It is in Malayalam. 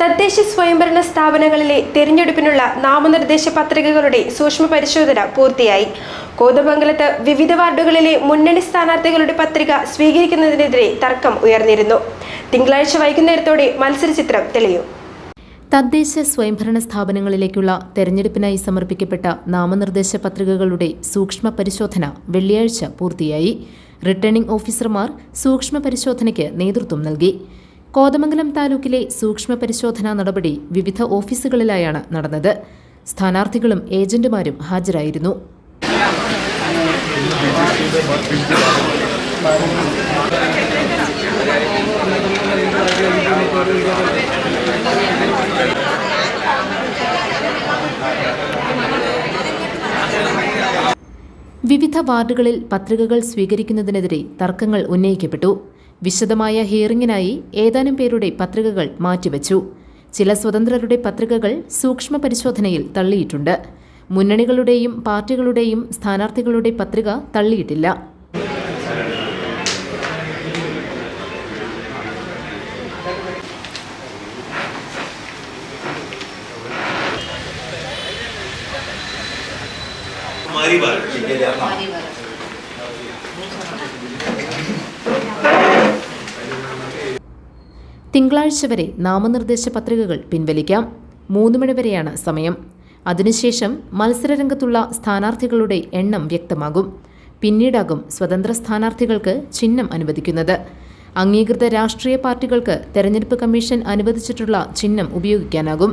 തദ്ദേശ സ്വയംഭരണ സ്ഥാപനങ്ങളിലെ തെരഞ്ഞെടുപ്പിനുള്ള നാമനിർദ്ദേശ പത്രികകളുടെ സൂക്ഷ്മ പരിശോധന പൂർത്തിയായി. കോതമംഗലത്ത് വിവിധ വാർഡുകളിലെ മുന്നണി സ്ഥാനാർത്ഥികളുടെ പത്രിക സ്വീകരിക്കുന്നതിനെതിരെ തർക്കം ഉയർന്നിരുന്നു. തിങ്കളാഴ്ച വൈകുന്നേരത്തോടെ മത്സരചിത്രം തെളിയും. തദ്ദേശ സ്വയംഭരണ സ്ഥാപനങ്ങളിലേക്കുള്ള തെരഞ്ഞെടുപ്പിനായി സമർപ്പിക്കപ്പെട്ട നാമനിർദ്ദേശ പത്രികകളുടെ സൂക്ഷ്മ പരിശോധന വെള്ളിയാഴ്ച പൂർത്തിയായി. റിട്ടേണിംഗ് ഓഫീസർമാർ സൂക്ഷ്മ പരിശോധനയ്ക്ക് നേതൃത്വം നൽകി. കോതമംഗലം താലൂക്കിലെ സൂക്ഷ്മ പരിശോധനാ നടപടി വിവിധ ഓഫീസുകളിലായാണ് നടന്നത്. സ്ഥാനാർത്ഥികളും ഏജന്റുമാരും ഹാജരായിരുന്നു. വിവിധ വാർഡുകളിൽ പത്രികകൾ സ്വീകരിക്കുന്നതിനെതിരെ തർക്കങ്ങൾ ഉന്നയിക്കപ്പെട്ടു. വിശദമായ ഹിയറിംഗിനായി ഏതാനും പേരുടെ പത്രികകൾ മാറ്റിവച്ചു ചില സ്വതന്ത്രരുടെ പത്രികകൾ സൂക്ഷ്മ പരിശോധനയിൽ തള്ളിയിട്ടുണ്ട് മുന്നണികളുടെയും പാർട്ടികളുടെയും സ്ഥാനാർത്ഥികളുടെ പത്രിക തള്ളിയിട്ടില്ല हमारी बात തിങ്കളാഴ്ച വരെ നാമനിർദ്ദേശ പത്രികകൾ പിൻവലിക്കാം. മൂന്ന് മണി വരെയാണ് സമയം. അതിനുശേഷം മത്സരരംഗത്തുള്ള സ്ഥാനാർത്ഥികളുടെ എണ്ണം വ്യക്തമാകും. പിന്നീടാകും സ്വതന്ത്ര സ്ഥാനാർത്ഥികൾക്ക് ചിഹ്നം അനുവദിക്കുന്നത്. അംഗീകൃത രാഷ്ട്രീയ പാർട്ടികൾക്ക് തെരഞ്ഞെടുപ്പ് കമ്മീഷൻ അനുവദിച്ചിട്ടുള്ള ചിഹ്നം ഉപയോഗിക്കാനാകും.